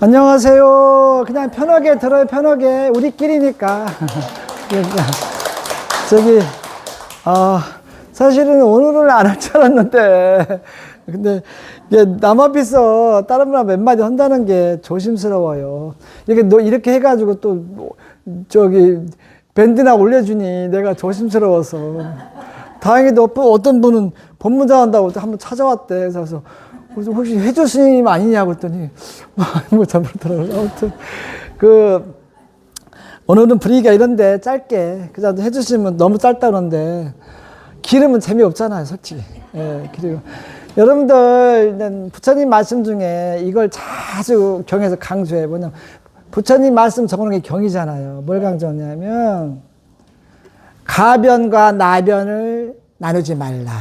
안녕하세요. 그냥 편하게 들어요, 편하게. 우리끼리니까. 그러니까 저기, 아, 사실은 오늘은 안 할 줄 알았는데. 근데 이게 남 앞에서 다른 분하고 몇 마디 한다는 게 조심스러워요. 이렇게 너 이렇게 해가지고 또 뭐, 저기 밴드나 올려주니 내가 조심스러워서. 다행히도 또 어떤 분은 법문자 한다고 또 한번 찾아왔대. 그래서 혹시 회조 스님 아니냐고 했더니 뭐 잘못더라고요. 아무튼 그 오늘은 분위기가 이런데 짧게 그냥 해주시면 너무 짧다는데 기름은 재미없잖아요, 솔직히. 예, 그리고 여러분들 부처님 말씀 중에 이걸 자주 경에서 강조해 뭐냐면 부처님 말씀 적어놓은 게 경이잖아요. 뭘 강조하냐면 가변과 나변을 나누지 말라.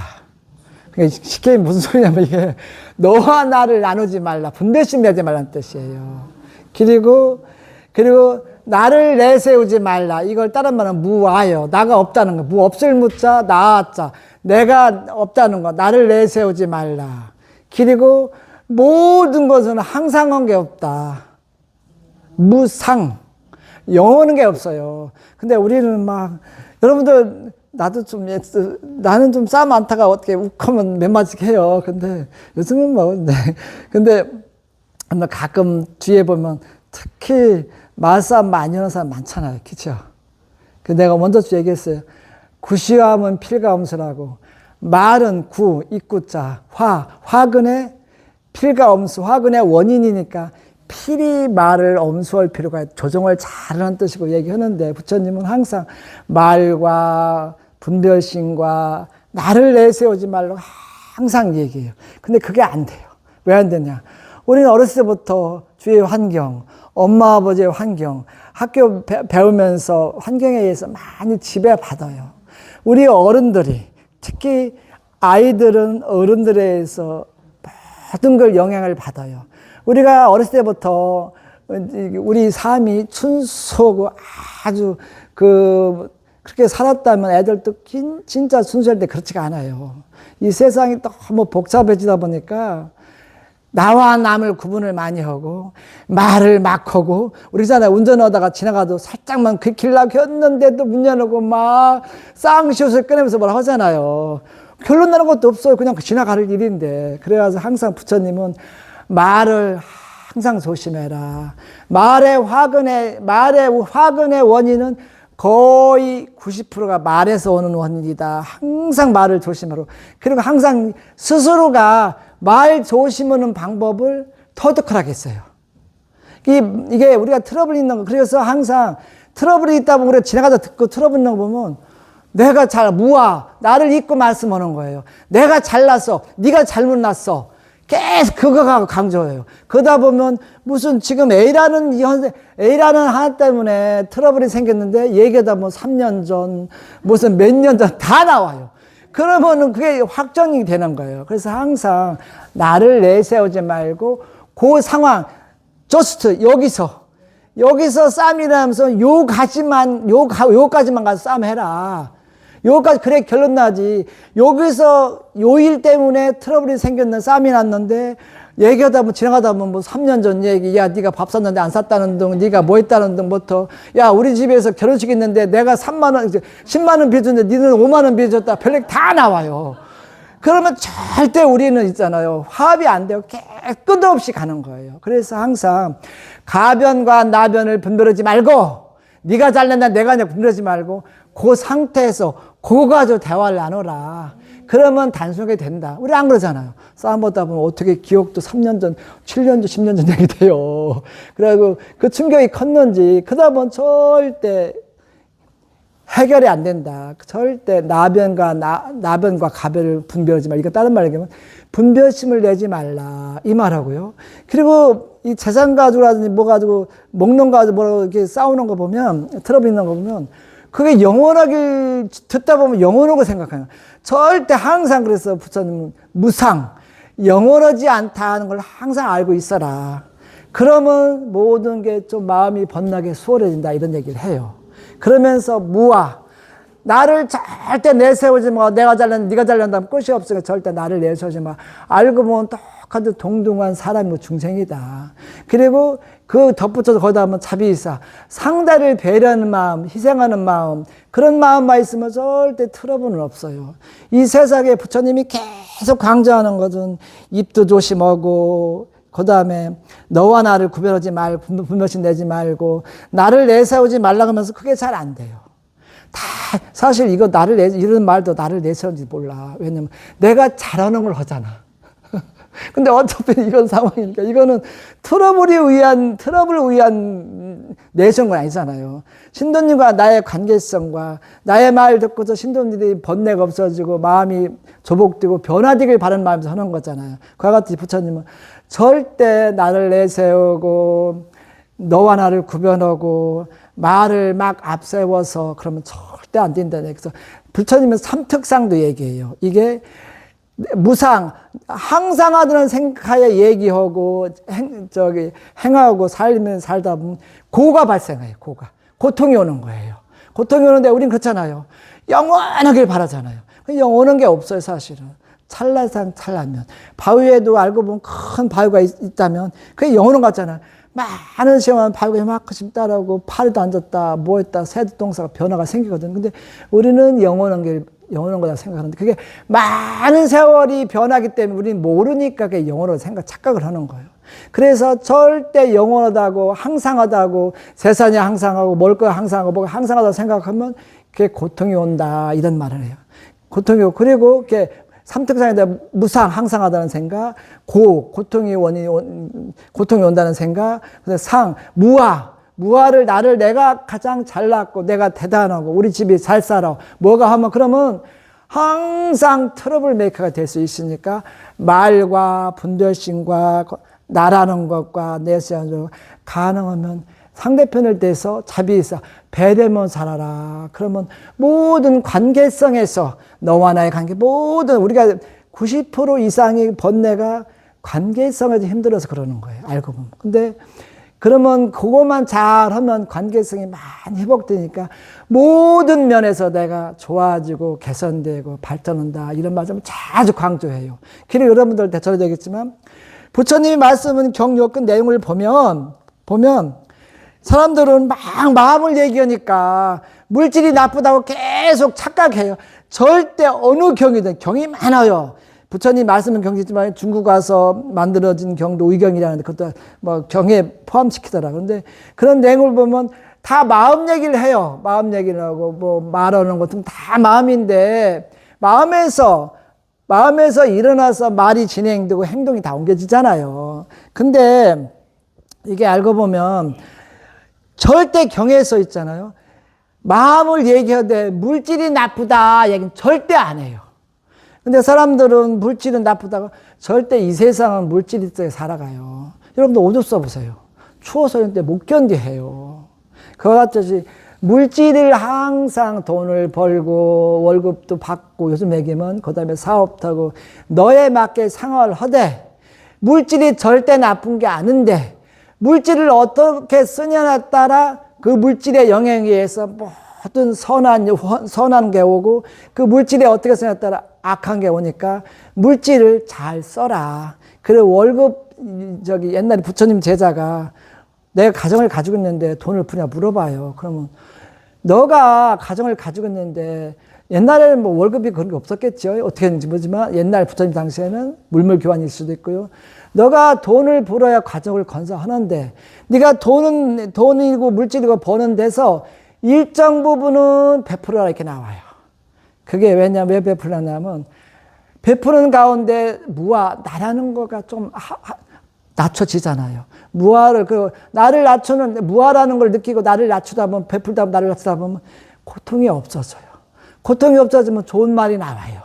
그게 쉽게 무슨 소리냐면 이게 너와 나를 나누지 말라. 분별심 내지 말라는 뜻이에요. 그리고, 그리고 나를 내세우지 말라. 이걸 다른 말은 무아요. 나가 없다는 거. 무 없을 무자, 나자. 내가 없다는 거. 나를 내세우지 말라. 그리고 모든 것은 항상 한게 없다. 무상. 영원한 게 없어요. 근데 우리는 막, 여러분들, 나도 좀, 예, 나는 좀 싸움 많다가 어떻게 욱하면 몇 마디씩 해요. 근데 요즘은 뭐, 네. 근데 가끔 뒤에 보면 특히 말싸움 많이 하는 사람 많잖아요. 그쵸? 그 내가 먼저 얘기했어요. 구시함은 필가 엄수라고. 말은 구, 입구자, 화, 화근의 필가 엄수, 화근의 원인이니까 필히 말을 엄수할 필요가 조정을 잘하는 뜻이고 얘기하는데 부처님은 항상 말과 분별심과 나를 내세우지 말라고 항상 얘기해요. 근데 그게 안 돼요. 왜 안 되냐? 우리는 어렸을 때부터 주위의 환경, 엄마 아버지의 환경, 학교 배우면서 환경에 의해서 많이 지배받아요. 우리 어른들이 특히 아이들은 어른들에 의해서 모든 걸 영향을 받아요. 우리가 어렸을 때부터 우리 삶이 순수하고 아주 그 그렇게 살았다면 애들도 진짜 순수할 때 그렇지가 않아요. 이 세상이 너무 복잡해지다 보니까 나와 남을 구분을 많이 하고 말을 막 하고 우리잖아요 운전하다가 지나가도 살짝만 긁히려고 했는데도 문 열고 막 쌍시옷을 꺼내면서 뭐라 하잖아요. 결론 나는 것도 없어요. 그냥 지나갈 일인데. 그래서 항상 부처님은 말을 항상 조심해라. 말의 화근의, 말의 화근의 원인은 거의 90%가 말에서 오는 원인이다. 항상 말을 조심하라. 그리고 항상 스스로가 말 조심하는 방법을 터득하라고 했어요. 이게 우리가 트러블 있는 거. 그래서 항상 트러블이 있다 보면 우리가 지나가다 듣고 트러블 있는 거 보면 내가 잘 무아 나를 잊고 말씀하는 거예요. 내가 잘났어. 네가 잘못 났어. 계속 그거가 강조해요. 그러다 보면 무슨 지금 A라는 현 A라는 하나 때문에 트러블이 생겼는데 얘기하다 뭐 3년 전 무슨 몇 년 전 다 나와요. 그러면은 그게 확정이 되는 거예요. 그래서 항상 나를 내세우지 말고 그 상황 저스트 여기서 여기서 싸움이라면서 요 가지만 요 요까지만 가서 싸움 해라. 요까지 그래 결론 나지. 여기서 요일 때문에 트러블이 생겼는 싸움이 났는데 얘기하다 보면 지나가다 보면 뭐 3년 전 얘기 야 네가 밥 샀는데 안 샀다는 등 네가 뭐 했다는 등부터 야 우리 집에서 결혼식 있는데 내가 3만 원 10만 원 빚었는데 니는 5만 원 빚었다 별얘기 다 나와요. 그러면 절대 우리는 있잖아요. 화합이 안 돼요. 끝없이 가는 거예요. 그래서 항상 가변과 나변을 분별하지 말고 네가 잘난다 내가 분별하지 말고 그 상태에서 그거 가지고 대화를 나눠라. 그러면 단순하게 된다. 우리 안 그러잖아요. 싸움 보다 보면 어떻게 기억도 3년 전, 7년 전, 10년 전 얘기 돼요. 그리고 그 충격이 컸는지, 그러다 보면 절대 해결이 안 된다. 절대 나변과 나, 나변과 가변을 분별하지 말라. 이거 다른 말로 얘기하면 분별심을 내지 말라. 이 말하고요. 그리고 이 재산 가지고라든지 뭐 가지고 먹는 거 가지고 뭐 이렇게 싸우는 거 보면, 트러블 있는 거 보면 그게 영원하게 듣다 보면 영원하고 생각하는 절대 항상 그래서 부처님은 무상, 영원하지 않다 하는 걸 항상 알고 있어라. 그러면 모든 게 좀 마음이 번나게 수월해진다 이런 얘기를 해요. 그러면서 무아, 나를 절대 내세우지 마. 내가 잘난 네가 잘난다면 끝이 없으니까 절대 나를 내세우지 마. 알고 보면 똑같은 동등한 사람이고 중생이다. 그리고 그 덧붙여서 거기다 하면 자비이사. 상대를 배려하는 마음, 희생하는 마음, 그런 마음만 있으면 절대 트러블은 없어요. 이 세상에 부처님이 계속 강조하는 것은 입도 조심하고, 그 다음에 너와 나를 구별하지 말고, 분별심 내지 말고, 나를 내세우지 말라고 하면서 그게 잘 안 돼요. 다 사실 이거 나를 내 이런 말도 나를 내세운지 몰라. 왜냐면 내가 잘하는 걸 하잖아. 근데 어차피 이건 상황이니까 이거는 트러블이 의한 트러블을 내세운 건 아니잖아요. 신도님과 나의 관계성과 나의 말 듣고서 신도님들이 번뇌가 없어지고 마음이 조복되고 변화되길 바라는 마음에서 하는 거잖아요. 그와 같이 부처님은 절대 나를 내세우고 너와 나를 구별하고 말을 막 앞세워서 그러면 절대 안 된다. 그래서 부처님은 삼특상도 얘기해요. 이게 무상 항상 하던 생각하에 얘기하고 행, 저기 행하고 살면 살다 보면 고가 발생해요. 고가 고통이 오는 거예요. 고통이 오는데 우린 그렇잖아요. 영원하길 바라잖아요. 그 영원한 게 없어요, 사실은. 찰나상 찰나면 바위에도 알고 보면 큰 바위가 있, 있다면 그게 영원한 것 같잖아요. 많은 시간 바위가 이만큼 따라오고 팔에도 앉았다 뭐 했다 새동사가 변화가 생기거든. 근데 우리는 영원한 게 영원한 거다 생각하는데 그게 많은 세월이 변하기 때문에 우리는 모르니까 그게 영원하다고 생각 착각을 하는 거예요. 그래서 절대 영원하다고 항상하다고 세상이 항상하고 뭘 거야 항상하고 뭐가 항상하다고 생각하면 그게 고통이 온다 이런 말을 해요. 고통이 오고 그리고 이렇게 삼특상에다 무상 항상하다는 생각, 고 고통이 온, 고통이 온다는 생각, 그다음 상 무아 무아를 나를 내가 가장 잘났고 내가 대단하고 우리 집이 잘 살아 뭐가 하면 그러면 항상 트러블 메이커가 될 수 있으니까 말과 분별심과 나라는 것과 내세하는 가능하면 상대편을 대해서 자비 있어 배려면 살아라. 그러면 모든 관계성에서 너와 나의 관계 모든 우리가 90% 이상의 번뇌가 관계성에서 힘들어서 그러는 거예요. 알고 보면. 근데 그러면 그것만 잘하면 관계성이 많이 회복되니까 모든 면에서 내가 좋아지고 개선되고 발전한다 이런 말씀을 자주 강조해요. 그리고 여러분들한테 되겠지만 부처님이 말씀은 경력 그 내용을 보면 보면 사람들은 막 마음을 얘기하니까 물질이 나쁘다고 계속 착각해요. 절대 어느 경이든 경이 많아요. 부처님 말씀은 경이지만 중국 가서 만들어진 경도 의경이라는데 그것도 뭐 경에 포함시키더라. 그런데 그런 내용을 보면 다 마음 얘기를 해요. 마음 얘기를 하고 뭐 말하는 것도 다 마음인데 마음에서 마음에서 일어나서 말이 진행되고 행동이 다 옮겨지잖아요. 근데 이게 알고 보면 절대 경에 써 있잖아요. 마음을 얘기하되 물질이 나쁘다 얘기는 절대 안 해요. 근데 사람들은 물질은 나쁘다고 절대 이 세상은 물질이 때문에 살아가요. 여러분들 오줌 써보세요. 추워서 이런데 못 견디해요. 그와 같이 물질을 항상 돈을 벌고 월급도 받고 요즘 얘기면 그 다음에 사업도 하고 너에 맞게 생활을 하되 물질이 절대 나쁜 게 아닌데 물질을 어떻게 쓰냐에 따라 그 물질의 영향에 의해서 모든 선한, 선한 게 오고 그 물질이 어떻게 쓰냐에 따라 악한 게 오니까 물질을 잘 써라. 그리고 월급, 저기 옛날에 부처님 제자가 내가 가정을 가지고 있는데 돈을 푸냐 물어봐요. 그러면 너가 가정을 가지고 있는데 옛날에는 뭐 월급이 그런 게 없었겠죠. 어떻게 했는지 모르지만 옛날 부처님 당시에는 물물 교환일 수도 있고요. 너가 돈을 벌어야 가정을 건설하는데 네가 돈은 돈이고 물질이고 버는 데서 일정 부분은 베풀어라 이렇게 나와요. 그게 왜냐 왜 베풀냐면 베푸는 가운데 무아 나라는 거가 좀 하, 하, 낮춰지잖아요. 무아를 그 나를 낮추는 무아라는 걸 느끼고 나를 낮추다 보면 베풀다 보면 나를 낮추다 보면 고통이 없어져요. 고통이 없어지면 좋은 말이 나와요.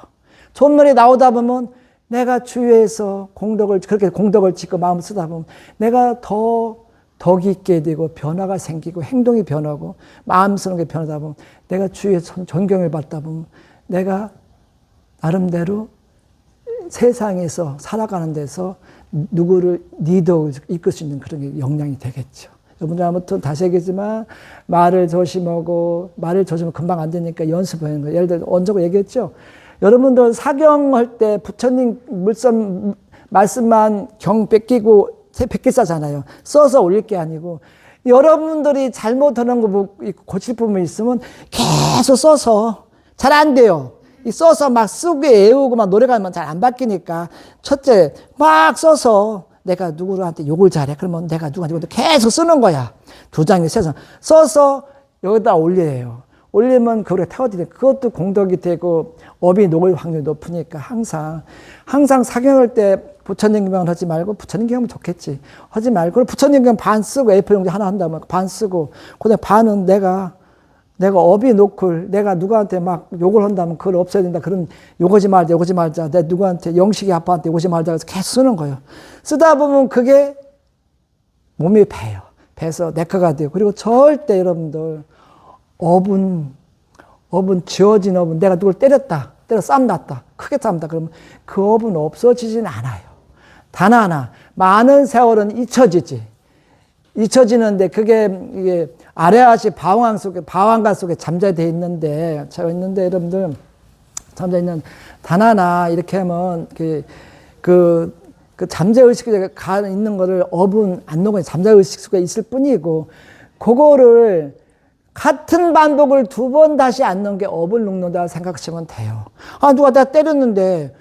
좋은 말이 나오다 보면 내가 주위에서 공덕을 그렇게 공덕을 짓고 마음 쓰다 보면 내가 더 덕이 있게 되고 변화가 생기고 행동이 변하고 마음 쓰는 게 변하다 보면 내가 주위에서 존경을 받다 보면 내가 나름대로 세상에서 살아가는 데서 누구를 리더 이끌 수 있는 그런 게 역량이 되겠죠. 여러분들 아무튼 다시 얘기했지만 말을 조심하고 말을 조심하면 금방 안 되니까 연습하는 거예요. 예를 들어 언제고 얘기했죠. 여러분들 사경할 때 부처님 물선 말씀만 경 뺏기고 백기 싸잖아요. 써서 올릴 게 아니고 여러분들이 잘못하는 거뭐 고칠 부분이 있으면 계속 써서 잘 안 돼요. 이 써서 막 쓰고 애우고 막 노래가면 잘 안 바뀌니까 첫째 막 써서 내가 누구한테 욕을 잘해? 그러면 내가 누구한테 계속 쓰는 거야. 두 장이 세서 써서 여기다 올려요 올리면 그걸 태워드려 그것도 공덕이 되고 업이 녹을 확률이 높으니까 항상 항상 사경할 때 부처님 경험을 하지 말고 부처님 경험은 좋겠지 하지 말고 부처님 경험 반 쓰고 A4 용지 하나 한다면 반 쓰고 그다음 반은 내가 내가 업이 놓고 내가 누구한테 막 욕을 한다면 그걸 없애야 된다. 그런 욕하지 말자, 욕하지 말자. 내 누구한테 영식이 아빠한테 욕하지 말자. 그래서 계속 쓰는 거예요. 쓰다 보면 그게 몸이 배요. 배서 내꺼가 돼요. 그리고 절대 여러분들 업은 업은 지어진 업은 내가 누굴 때렸다. 때려 싸움 났다. 크게 싸움다. 그러면 그 업은 없어지진 않아요. 단 하나 많은 세월은 잊혀지지. 잊혀지는데 그게 이게 아래아시 방황 속에 방황가 속에 잠자되어 있는데 저 있는데 여러분들 잠자 있는 단 하나 이렇게 하면 그, 그, 그 잠자 의식에 가 있는 거를 업은 안 녹아 잠자 의식 속에 있을 뿐이고 그거를 같은 반복을 두 번 다시 안 넣은 게 업을 녹는다 생각하시면 돼요. 아 누가 나 때렸는데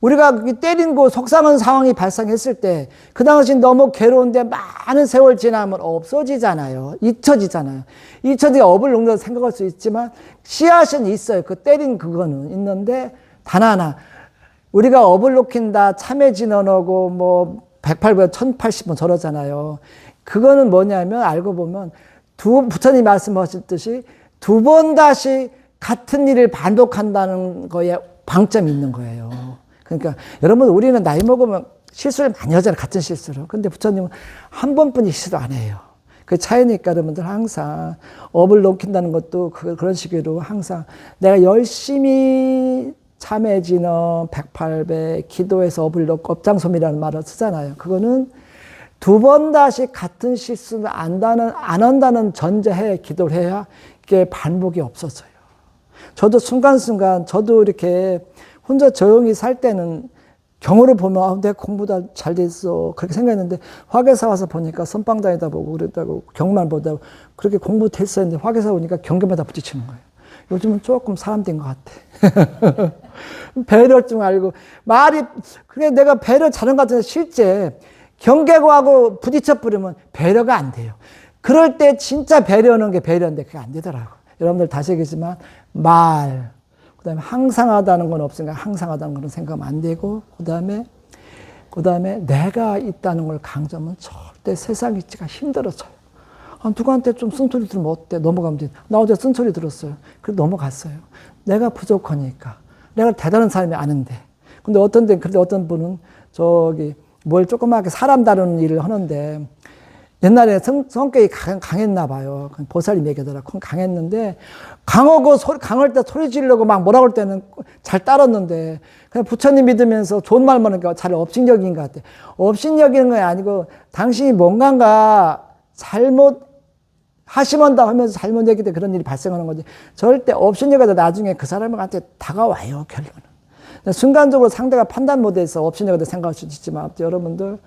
우리가 그 때린 거 속상한 상황이 발생했을 때 그 당시 너무 괴로운데 많은 세월 지나면 없어지잖아요. 잊혀지잖아요. 잊혀지 업을 녹는다 생각할 수 있지만 씨앗은 있어요. 그 때린 그거는 있는데 단 하나 우리가 업을 놓긴다 참회 진언하고 뭐 108번 1080번 저러잖아요. 그거는 뭐냐면 알고 보면 두 부처님 말씀하셨듯이 두 번 다시 같은 일을 반복한다는 거에 방점이 있는 거예요. 그러니까 여러분 우리는 나이 먹으면 실수를 많이 하잖아요. 같은 실수를. 근데 부처님은 한 번뿐이 실수 안 해요. 그 차이니까 여러분들 항상 업을 놓긴다는 것도 그- 그런 식으로 항상 내가 열심히 참해지는 108배 기도해서 업을 놓고 업장솜이라는 말을 쓰잖아요. 그거는 두 번 다시 같은 실수를 안다는, 안 한다는 전제하에 기도를 해야 이게 반복이 없어져요. 저도 순간순간 저도 이렇게 혼자 조용히 살 때는 경우를 보면 아, 내가 공부 다 잘 됐어 그렇게 생각했는데 화계사 와서 보니까 선빵 다니다 보고 그랬다고 경만 보다 그렇게 공부 됐어 했는데 화계사 오니까 경계마다 부딪히는 거예요. 요즘은 조금 사람 된 것 같아. 배려 좀 알고 말이 그래 내가 배려 잘한 것 같은데 실제 경계고하고 부딪혀 버리면 배려가 안 돼요. 그럴 때 진짜 배려하는 게 배려인데 그게 안 되더라고. 여러분들 다시 얘기지만 말, 그다음에 항상 하다는 건 없으니까 항상 하다는 거는 생각하면 안 되고 그다음에 그다음에 내가 있다는 걸 강조하면 절대 세상 있지가 힘들어져요. 아, 누구한테 좀 쓴소리 들으면 어때? 넘어가면 돼. 나 어제 쓴소리 들었어요. 그래 넘어갔어요. 내가 부족하니까. 내가 대단한 사람이 아는데. 근데 어떤 데, 근데 어떤 분은 저기 뭘 조그맣게 사람 다루는 일을 하는데 옛날에 성, 성격이 강, 강했나 봐요. 그 보살님 얘기하더라. 강했는데 강하고 소리, 강할 때 소리 지르려고 막 뭐라고 할 때는 잘 따랐는데 그냥 부처님 믿으면서 좋은 말만 하니까 잘 업신여긴 것 같아. 업신여기는 게 아니고 당신이 뭔가가 잘못 하시면다 하면서 잘못 얘기 때 그런 일이 발생하는 거지. 절대 업신여가도 나중에 그 사람한테 다가와요, 결론은. 순간적으로 상대가 판단 못해서 업신여가도 생각할 수 있지만 여러분들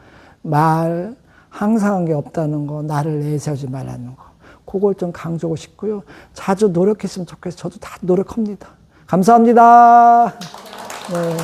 말 항상 한 게 없다는 거, 나를 내세우지 말라는 거. 그걸 좀 강조하고 싶고요. 자주 노력했으면 좋겠어요. 저도 다 노력합니다. 감사합니다. 네.